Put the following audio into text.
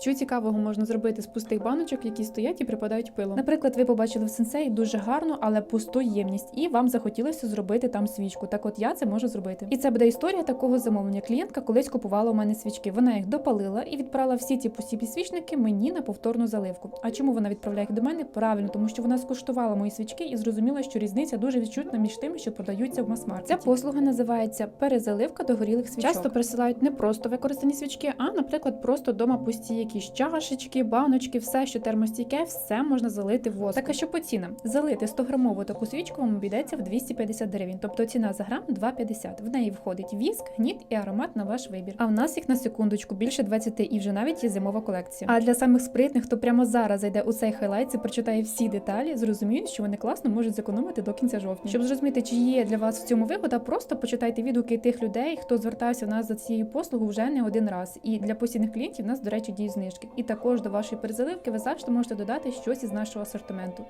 Що цікавого можна зробити з пустих баночок, які стоять і припадають пилом? Наприклад, ви побачили в сенсей дуже гарну, але пусту ємність, і вам захотілося зробити там свічку. Так, от я це можу зробити. І це буде історія такого замовлення. Клієнтка колись купувала у мене свічки. Вона їх допалила і відправила всі ці пусті підсвічники мені на повторну заливку. А чому вона відправляє їх до мене? Правильно, тому що вона скуштувала мої свічки і зрозуміла, що різниця дуже відчутна між тими, що продаються в мас-маркеті. Ця послуга називається перезаливка до горілих свічок. Часто присилають не просто використані свічки, а, наприклад, просто дома пусті якісь чашечки, баночки, все, що термостійке, все можна залити воском. Так а що по цінам? Залити 100 грамову таку свічку вам обійдеться в 250 гривень, тобто ціна за грам 2,50. В неї входить віск, гніт і аромат на ваш вибір. А в нас їх на секундочку більше 20 і вже навіть є зимова колекція. А для самих спритних, хто прямо зараз зайде у цей хайлайт і прочитає всі деталі, зрозуміють, що вони класно можуть зекономити до кінця жовтня. Щоб зрозуміти, чи є для вас в цьому вигода, просто почитайте відгуки тих людей, хто звертався в нас за цією послугою вже не один раз. І для постійних клієнтів нас, до речі, діють знижки. І також до вашої перезаливки ви завжди можете додати щось із нашого асортименту.